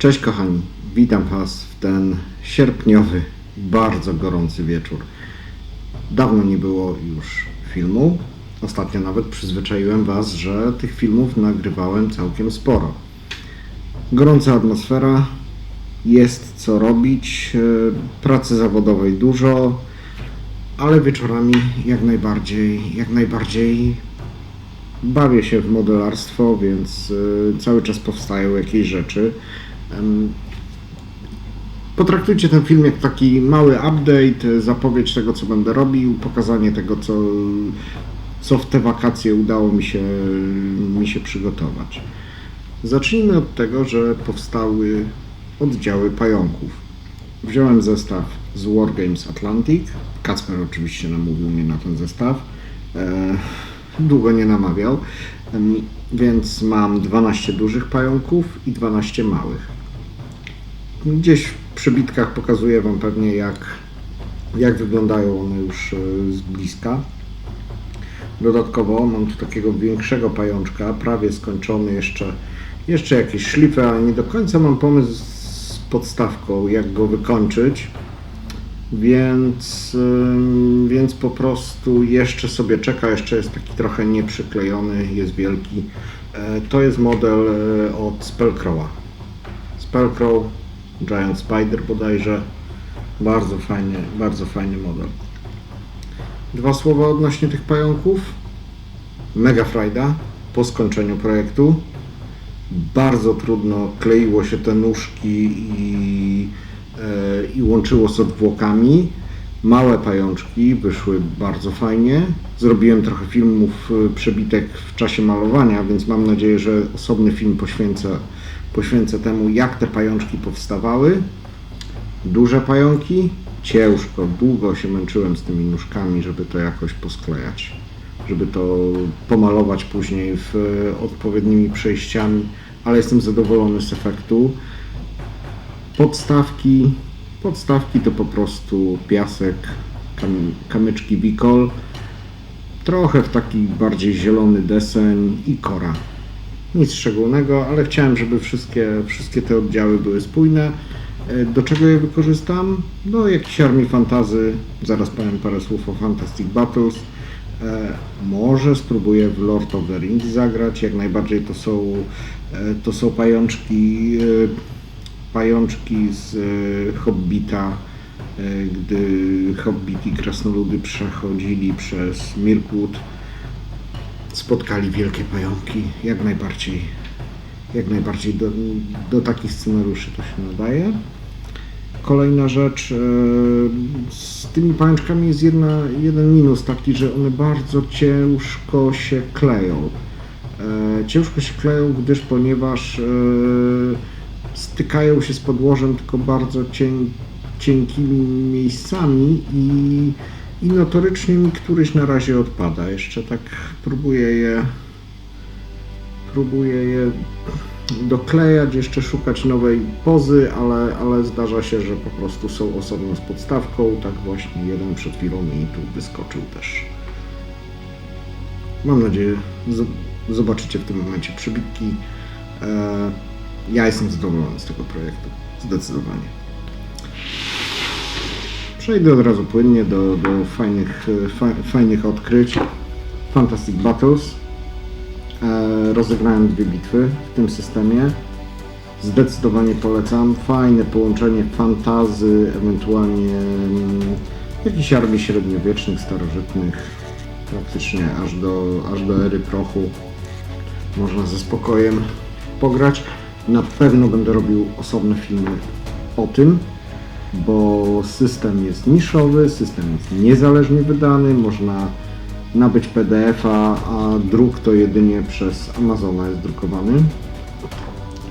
Cześć kochani, witam Was w ten sierpniowy, bardzo gorący wieczór. Dawno nie było już filmu. Ostatnio nawet przyzwyczaiłem Was, że tych filmów nagrywałem całkiem sporo. Gorąca atmosfera, jest co robić, e, pracy zawodowej dużo, ale wieczorami jak najbardziej, jak najbardziej bawię się w modelarstwo, więc y, cały czas powstają jakieś rzeczy. Potraktujcie ten film jak taki mały update, zapowiedź tego, co będę robił, pokazanie tego, co, co w te wakacje udało mi się, mi się przygotować. Zacznijmy od tego, że powstały oddziały pająków. Wziąłem zestaw z Wargames Atlantic. Kacper oczywiście namówił mnie na ten zestaw. E, długo nie namawiał. Więc mam 12 dużych pająków i 12 małych. Gdzieś w przybitkach pokazuję Wam pewnie jak, jak wyglądają one już e, z bliska. Dodatkowo mam tu takiego większego pajączka, prawie skończony jeszcze, jeszcze jakieś szlify, ale nie do końca mam pomysł z podstawką, jak go wykończyć. Więc, więc po prostu jeszcze sobie czeka, jeszcze jest taki trochę nieprzyklejony, jest wielki. E, To jest model e, od Spellcrowa. Spellcrow, Giant Spider bodajże. Bardzo fajny, bardzo fajny model. Dwa słowa odnośnie tych pająków. Mega frajda po skończeniu projektu. Bardzo trudno kleiło się te nóżki i, e, i łączyło z odwłokami. Małe pajączki wyszły bardzo fajnie. Zrobiłem trochę filmów e, przebitek w czasie malowania, więc mam nadzieję, że osobny film poświęcę, poświęcę temu, jak te pajączki powstawały. Duże pająki, ciężko, długo się męczyłem z tymi nóżkami, żeby to jakoś posklejać, żeby to pomalować później w e, odpowiednimi przejściami, ale jestem zadowolony z efektu. Podstawki, podstawki to po prostu piasek, kam, kamyczki Bicol, trochę w taki bardziej zielony deseń i kora. Nic szczególnego, ale chciałem, żeby wszystkie, wszystkie te oddziały były spójne. E, Do czego je wykorzystam? Do jakiejś armii fantazy. Zaraz powiem parę słów o Fantastic Battles. E, Może spróbuję w Lord of the Rings zagrać. Jak najbardziej to są, e, to są pajączki, pajączki z e, Hobbita, e, gdy Hobbit i krasnoludy przechodzili przez Mirkwood spotkali wielkie pająki. Jak najbardziej, jak najbardziej do, do takich scenariuszy to się nadaje. Kolejna rzecz, e, z tymi pajączkami jest jedna, jeden minus taki, że one bardzo ciężko się kleją. Ciężko się kleją, gdyż ponieważ stykają się z podłożem tylko bardzo cień, cienkimi miejscami i, i notorycznie mi któryś na razie odpada. Jeszcze tak próbuję je próbuję je doklejać, jeszcze szukać nowej pozy, ale, ale zdarza się, że po prostu są osobno z podstawką. Tak właśnie jeden przed chwilą mi tu wyskoczył też. Mam nadzieję, zobaczycie w tym momencie przybitki. Ja jestem zadowolony z tego projektu. Zdecydowanie. Przejdę od razu płynnie do, do fajnych, e, fa, fajnych odkryć. Fantastic Battles. E, rozegrałem dwie bitwy w tym systemie. Zdecydowanie polecam. Fajne połączenie fantazy, ewentualnie mm, jakichś armii średniowiecznych, starożytnych, praktycznie aż do, aż do ery prochu. Można ze spokojem pograć. Na pewno będę robił osobne filmy o tym, bo system jest niszowy, system jest niezależnie wydany, można nabyć PDF-a, a druk to jedynie przez Amazona jest drukowany.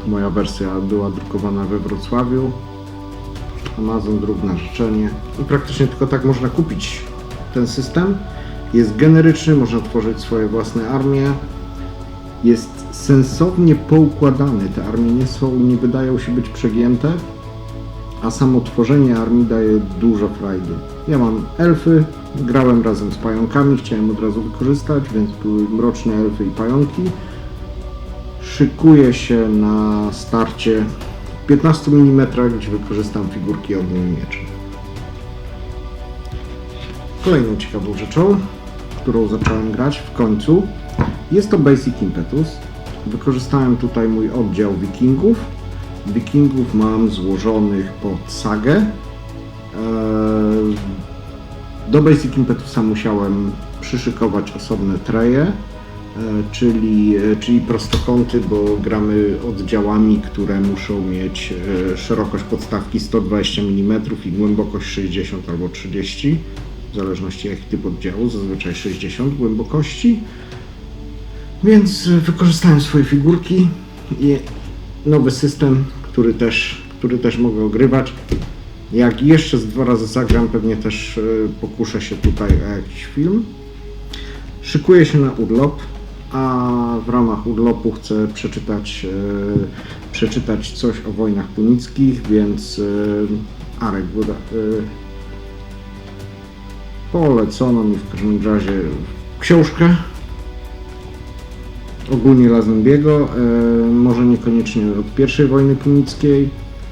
Moja wersja była drukowana we Wrocławiu. Amazon druk na życzenie. I praktycznie tylko tak można kupić ten system. Jest generyczny, można tworzyć swoje własne armie. Jest sensownie poukładany. Te armie nie są, nie wydają się być przegięte a samo tworzenie armii daje dużo frajdy. Ja mam elfy, grałem razem z pająkami, chciałem od razu wykorzystać, więc były mroczne elfy i pająki. Szykuję się na starcie 15 mm, gdzie wykorzystam figurki ogniu mieczem. Kolejną ciekawą rzeczą, którą zacząłem grać w końcu, jest to Basic Impetus. Wykorzystałem tutaj mój oddział wikingów. Wikingów mam złożonych pod sagę. Eee, Do Basic Impetusa musiałem przyszykować osobne treje, e, czyli, e, czyli prostokąty, bo gramy oddziałami, które muszą mieć szerokość podstawki 120 mm i głębokość 60 albo 30, w zależności jaki typ oddziału, zazwyczaj 60 głębokości. Więc e, wykorzystałem swoje figurki i nowy system, który też, który też mogę ogrywać. Jak jeszcze z dwa razy zagram, pewnie też e, pokuszę się tutaj o jakiś film. Szykuję się na urlop, a w ramach urlopu chcę przeczytać, e, przeczytać coś o wojnach punickich, więc Arek Buda, polecono mi w każdym razie książkę ogólnie Lazembiego, e, może niekoniecznie od pierwszej wojny punickiej,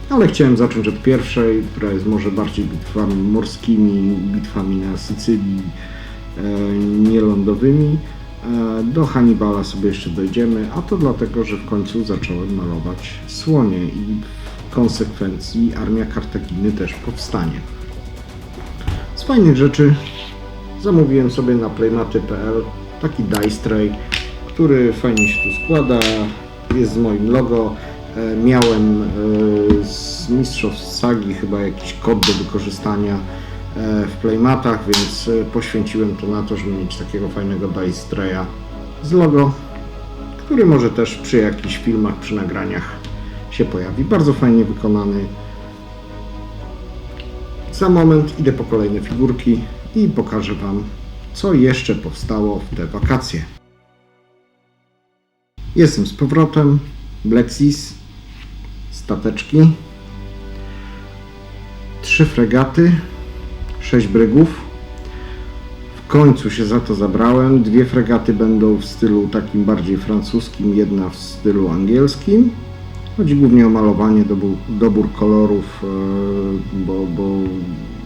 ale chciałem zacząć od pierwszej, która jest może bardziej bitwami morskimi, bitwami na Sycylii, e, nielądowymi. E, Do Hannibala sobie jeszcze dojdziemy, a to dlatego, że w końcu zacząłem malować słonie i w konsekwencji armia Kartaginy też powstanie. Z fajnych rzeczy zamówiłem sobie na playmaty.pl taki dice tray, który fajnie się tu składa, jest z moim logo. E, Miałem e, z Mistrzostw Sagi chyba jakiś kod do wykorzystania e, w playmatach, więc poświęciłem to na to, żeby mieć takiego fajnego dice traya z logo, który może też przy jakichś filmach, przy nagraniach się pojawi. Bardzo fajnie wykonany. Za moment idę po kolejne figurki i pokażę Wam, co jeszcze powstało w te wakacje. Jestem z powrotem. Black Seas, stateczki, trzy fregaty, sześć brygów. W końcu się za to zabrałem. Dwie fregaty będą w stylu takim bardziej francuskim, jedna w stylu angielskim. Chodzi głównie o malowanie, dobór, dobór kolorów, e, bo, bo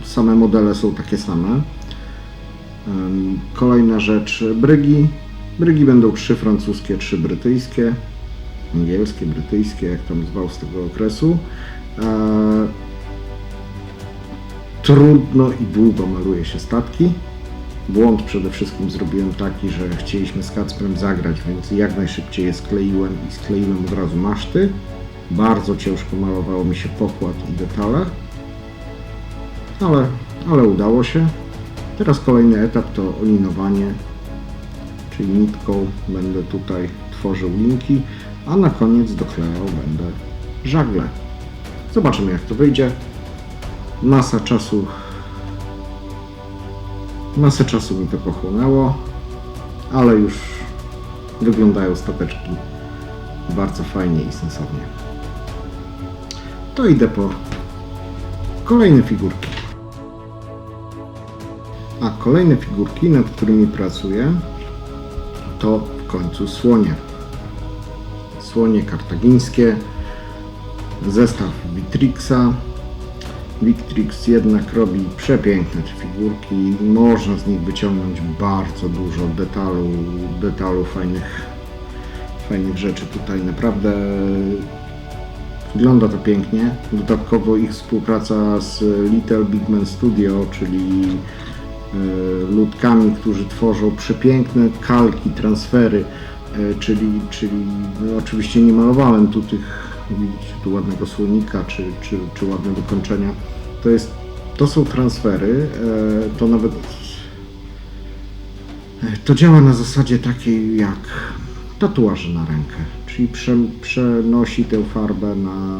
same modele są takie same. Kolejna rzecz, brygi. Brygi będą trzy francuskie, trzy brytyjskie, angielskie, brytyjskie, jak tam zwał z tego okresu. Trudno i długo maluje się statki. Błąd przede wszystkim zrobiłem taki, że chcieliśmy z Kacprem zagrać, więc jak najszybciej je skleiłem i skleiłem od razu maszty. Bardzo ciężko malowało mi się pokład i detale, ale, ale udało się. Teraz kolejny etap to olinowanie, czyli nitką będę tutaj tworzył linki, a na koniec doklejał będę żagle. Zobaczymy jak to wyjdzie. Masa czasu masę czasu mi to pochłonęło, ale już wyglądają stateczki bardzo fajnie i sensownie. To idę po kolejne figurki. A kolejne figurki, nad którymi pracuję, to w końcu słonie. Słonie kartagińskie, zestaw Vitrixa. Victrix jednak robi przepiękne te figurki. Można z nich wyciągnąć bardzo dużo detalu, detalu fajnych, fajnych rzeczy tutaj. Naprawdę wygląda to pięknie. Dodatkowo ich współpraca z Little Big Man Studio, czyli ludkami, którzy tworzą przepiękne kalki, transfery, e, czyli, czyli no oczywiście nie malowałem tu tych, widzicie tu ładnego słonika, czy, czy, czy ładne wykończenia. To, jest, to są transfery, e, to nawet e, to działa na zasadzie takiej jak tatuaże na rękę, czyli prze, przenosi tę farbę na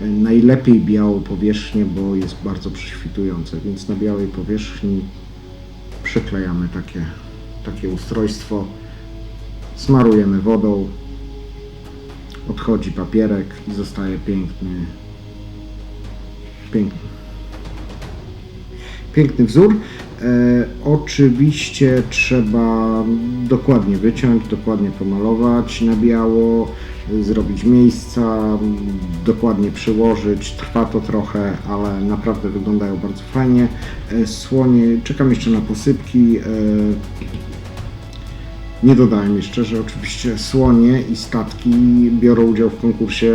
e, najlepiej białą powierzchnię, bo jest bardzo prześwitujące, więc na białej powierzchni przyklejamy takie, takie ustrojstwo, smarujemy wodą, odchodzi papierek i zostaje piękny, piękny, piękny wzór. E, oczywiście trzeba dokładnie wyciąć, dokładnie pomalować na biało, zrobić miejsca, dokładnie przyłożyć. Trwa to trochę, ale naprawdę wyglądają bardzo fajnie. E, słonie, czekam jeszcze na posypki. E, nie dodałem jeszcze, że oczywiście słonie i statki biorą udział w konkursie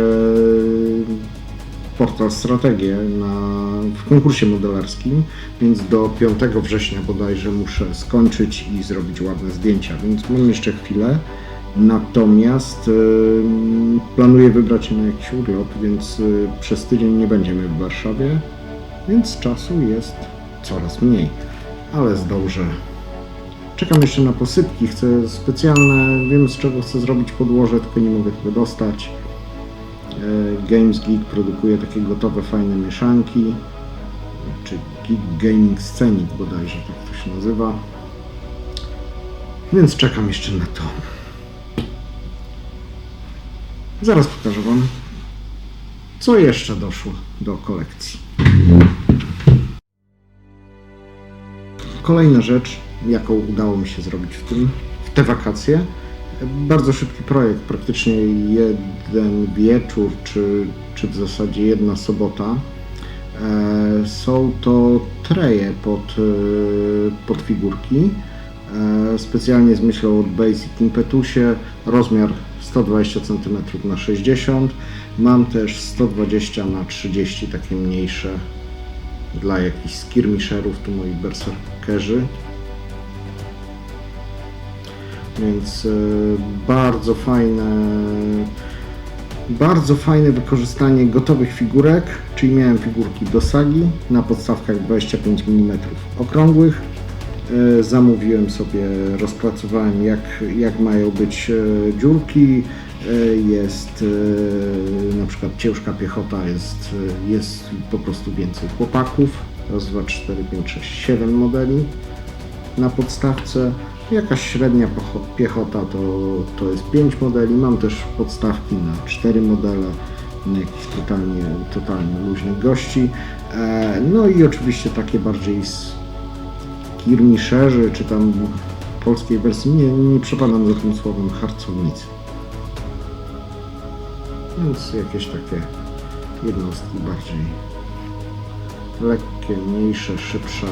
Portal Strategię na, w konkursie modelarskim, więc do 5 września bodajże muszę skończyć i zrobić ładne zdjęcia, więc mam jeszcze chwilę. Natomiast ym, planuję wybrać się na jakiś urlop, więc y, przez tydzień nie będziemy w Warszawie, więc czasu jest coraz mniej, ale zdążę Czekam jeszcze na posypki, chcę specjalne, wiem z czego chcę zrobić podłoże, tylko nie mogę tego dostać. E, Games Geek produkuje takie gotowe, fajne mieszanki, czy Geek Gaming Scenic bodajże, tak to się nazywa. Więc czekam jeszcze na to. Zaraz pokażę Wam, co jeszcze doszło do kolekcji. Kolejna rzecz, jaką udało mi się zrobić w, tym, w te wakacje. Bardzo szybki projekt, praktycznie jeden wieczór, czy, czy w zasadzie jedna sobota. E, są to treje pod, e, pod figurki. E, specjalnie z myślą o Basic Impetusie, rozmiar 120 cm na 60 Mam też 120 na 30 takie mniejsze dla jakichś skirmisherów, tu moi berserkerzy. Więc e, bardzo fajne, bardzo fajne wykorzystanie gotowych figurek, czyli miałem figurki do sagi na podstawkach 25 mm okrągłych. E, Zamówiłem sobie, rozpracowałem jak, jak mają być e, dziurki. Jest na przykład ciężka piechota, jest, jest po prostu więcej chłopaków. Raz, dwa, cztery, pięć, sześć, siedem modeli na podstawce. Jakaś średnia piechota to, to jest 5 modeli. Mam też podstawki na 4 modele, jakichś totalnie, totalnie luźnych gości. E, no i oczywiście takie bardziej z kirmiszerzy, czy tam polskiej wersji, nie, nie przepadam za tym słowem, harcownicy. Więc jakieś takie jednostki bardziej lekkie, mniejsze, szybsze.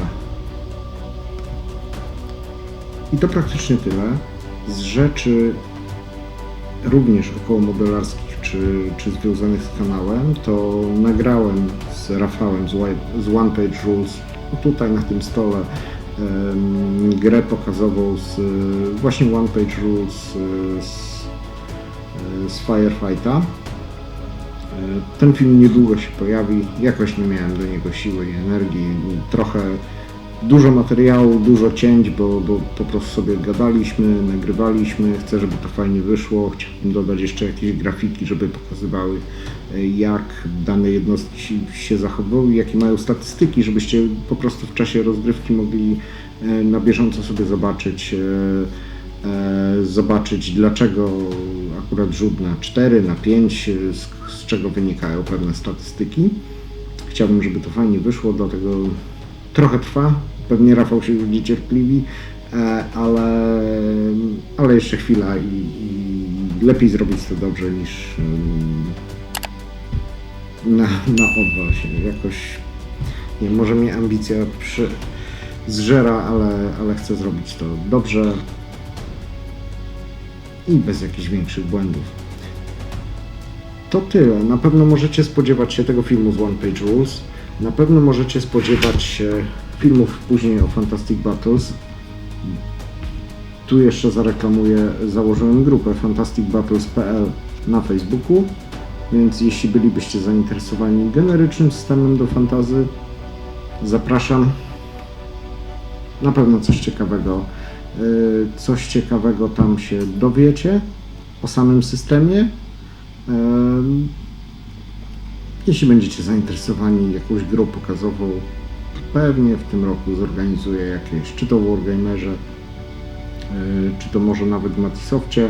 I to praktycznie tyle. Z rzeczy również około modelarskich czy, czy związanych z kanałem, to nagrałem z Rafałem z, One Page Rules tutaj na tym stole grę pokazową z właśnie One Page Rules e, z, e, z Firefighta. E, Ten film niedługo się pojawi. Jakoś nie miałem do niego siły i energii. Trochę dużo materiału, dużo cięć, bo, bo po prostu sobie gadaliśmy, nagrywaliśmy. Chcę, żeby to fajnie wyszło. Chciałbym dodać jeszcze jakieś grafiki, żeby pokazywały e, jak dane jednostki się zachowują, jakie mają statystyki, żebyście po prostu w czasie rozgrywki mogli e, na bieżąco sobie zobaczyć, e, zobaczyć dlaczego akurat rzut na 4, na 5, e, z, z czego wynikają pewne statystyki. Chciałbym, żeby to fajnie wyszło, dlatego trochę trwa. Pewnie Rafał się już niecierpliwi, e, ale, ale jeszcze chwila i, i lepiej zrobić to dobrze niż na, na odwal się. Jakoś, nie może mnie ambicja przy, zżera, ale, ale chcę zrobić to dobrze i bez jakichś większych błędów. To tyle. Na pewno możecie spodziewać się tego filmu z One Page Rules. Na pewno możecie spodziewać się filmów później o Fantastic Battles. Tu jeszcze zareklamuję, założyłem grupę fantasticbattles.pl na Facebooku, więc jeśli bylibyście zainteresowani generycznym systemem do fantazy, zapraszam. Na pewno coś ciekawego, yy, coś ciekawego tam się dowiecie o samym systemie. Em, Jeśli będziecie zainteresowani jakąś grą pokazową, pewnie w tym roku zorganizuję jakieś, czy to w Wargamerze, yy, czy to może nawet w Matisoftie.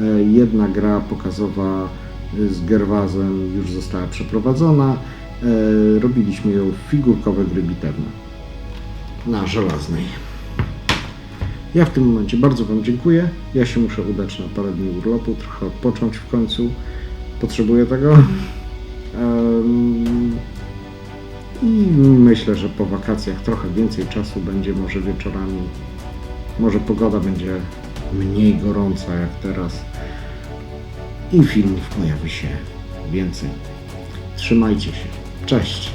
Yy, Jedna gra pokazowa yy, z Gerwazem już została przeprowadzona. Robiliśmy ją w figurkowe gry bitewne. na Żelaznej. Ja w tym momencie bardzo Wam dziękuję. Ja się muszę udać na parę dni urlopu, trochę odpocząć w końcu. Potrzebuję tego. Em, I myślę, że po wakacjach trochę więcej czasu będzie, może wieczorami. Może pogoda będzie mniej gorąca jak teraz. I filmów pojawi się więcej. Trzymajcie się. Cześć.